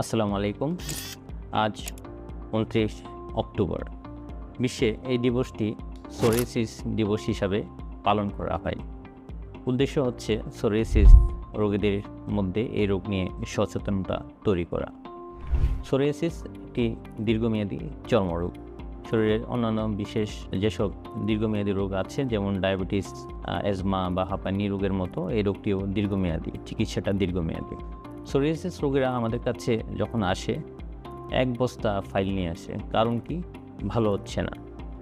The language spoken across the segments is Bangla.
আসসালামু আলাইকুম। আজ উনত্রিশ অক্টোবর। বিশ্বে এই দিবসটি সোরেসিস দিবস হিসাবে পালন করা হয়। উদ্দেশ্য হচ্ছে সোরেসিস রোগীদের মধ্যে এই রোগ নিয়ে সচেতনতা তৈরি করা। সোরেসিস একটি দীর্ঘমেয়াদী চর্মরোগ। শরীরের অন্যান্য বিশেষ যেসব দীর্ঘমেয়াদী রোগ আছে, যেমন ডায়াবেটিস অ্যাজমা বা হাঁপানি রোগের মতো, এই রোগটিও দীর্ঘমেয়াদী, চিকিৎসাটা দীর্ঘমেয়াদী। সোরিয়াসিস রোগীরা আমাদের কাছে যখন আসে, এক বস্তা ফাইল নিয়ে আসে। কারণ কি? ভালো হচ্ছে না।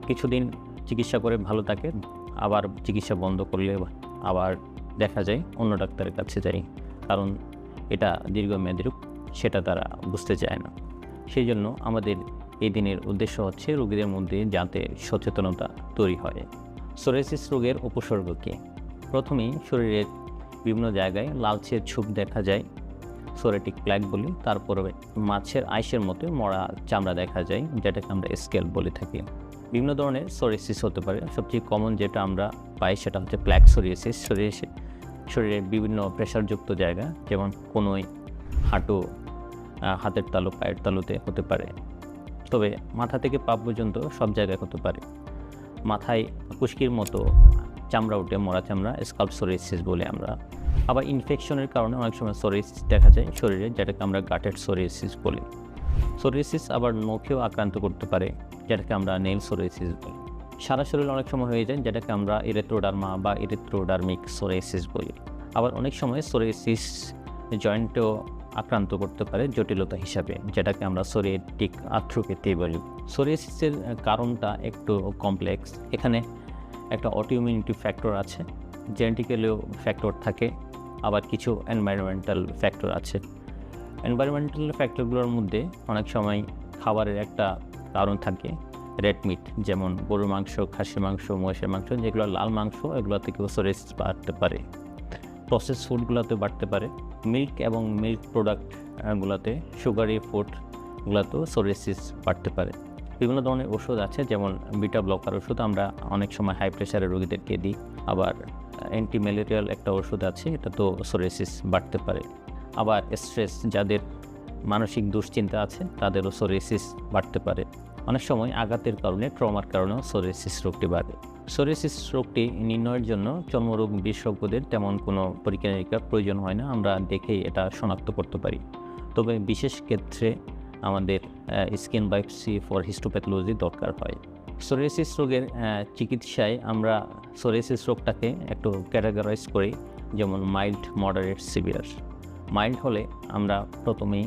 কিছুদিন চিকিৎসা করে ভালো থাকে, আবার চিকিৎসা বন্ধ করলে আবার দেখা যায় অন্য ডাক্তারের কাছে যাই। কারণ এটা দীর্ঘমেয়াদী রোগ, সেটা তারা বুঝতে চায় না। সেই জন্য আমাদের এই দিনের উদ্দেশ্য হচ্ছে রোগীদের মধ্যে যাতে সচেতনতা তৈরি হয়। সোরিয়াসিস রোগের উপসর্গ কী? প্রথমেই শরীরের বিভিন্ন জায়গায় লালচে ছোপ দেখা যায়। সোরেটিক প্ল্যাক বলি, তারপরে মাছের আইসের মতো মরা চামড়া দেখা যায়, যেটাকে আমরা স্কেল বলে থাকি। বিভিন্ন ধরনের সোরিয়াসিস হতে পারে। সবচেয়ে কমন যেটা আমরা পাই সেটা হচ্ছে প্ল্যাক সোরিয়াসিস সোরিয়াসিস শরীরের বিভিন্ন প্রেশারযুক্ত জায়গা, যেমন কোনোই হাঁটু হাতের তালু, পায়ের তালুতে হতে পারে। তবে মাথা থেকে পা পর্যন্ত সব জায়গায় হতে পারে। মাথায় খুশকির মতো চামড়া উঠে মরা চামড়া স্কাল্প সোরিয়াসিস বলে আমরা। আবার ইনফেকশনের কারণে অনেক সময় সোরিয়াসিস দেখা যায় শরীরে, যেটাকে আমরা গাটের সোরিয়াসিস বলি। সোরিয়াসিস আবার নখেও আক্রান্ত করতে পারে, যেটাকে আমরা নেল সোরিয়াসিস বলি। সারা শরীরে অনেক সময় হয়ে যায় যেটাকে আমরা ইরেথ্রোডার্মা বা ইরেথ্রোডার্মিক সোরিয়াসিস বলি। আবার অনেক সময় সোরিয়াসিস জয়েন্টেও আক্রান্ত করতে পারে জটিলতা হিসাবে, যেটাকে আমরা সোরিয়েটিক আর্থ্রোপ্যাথি বলি। সোরিয়াসিসের কারণটা একটু কমপ্লেক্স এখানে একটা অটোইমিউনিটি ফ্যাক্টর আছে জেনেটিক্যালিও ফ্যাক্টর থাকে আবার কিছু এনভায়রনমেন্টাল ফ্যাক্টর আছে। এনভায়রনমেন্টাল ফ্যাক্টরগুলোর মধ্যে অনেক সময় খাবারের একটা কারণ থাকে রেড মিট যেমন গরুর মাংস, খাসির মাংস, মহিষের মাংস, যেগুলো লাল মাংস এগুলো থেকেও সোরিয়াসিস বাড়তে পারে। প্রসেস ফুডগুলোতে বাড়তে পারে। মিল্ক এবং মিল্ক প্রোডাক্টগুলোতে সুগারি ফুডগুলোতেও সোরিয়াসিস বাড়তে পারে। বিভিন্ন ধরনের ওষুধ আছে, যেমন বিটা ব্লকার ওষুধ, আমরা অনেক সময় হাই প্রেশারের রোগীদেরকে দিই। আবার অ্যান্টি ম্যালেরিয়াল একটা ওষুধ আছে, এটা তো সোরেসিস বাড়তে পারে। আবার স্ট্রেস যাদের মানসিক দুশ্চিন্তা আছে, তাদেরও সোরেসিস বাড়তে পারে। অনেক সময় আঘাতের কারণে, ট্রমার কারণেও সোরেসিস রোগটি বাড়ে। সোরেসিস রোগটি নির্ণয়ের জন্য চর্মরোগ বিশেষজ্ঞদের তেমন কোনো পরীক্ষা নিরীক্ষার প্রয়োজন হয় না, আমরা দেখেই এটা শনাক্ত করতে পারি। তবে বিশেষ ক্ষেত্রে আমাদের স্কিন বায়োপসি ফর হিস্টোপ্যাথোলজি দরকার হয়। সোরিয়াসিস রোগের চিকিৎসায় আমরা সোরিয়াসিস রোগটাকে একটু ক্যাটাগরাইজ করি, যেমন মাইল্ড মডারেট সিভিয়ার মাইল্ড হলে আমরা প্রথমেই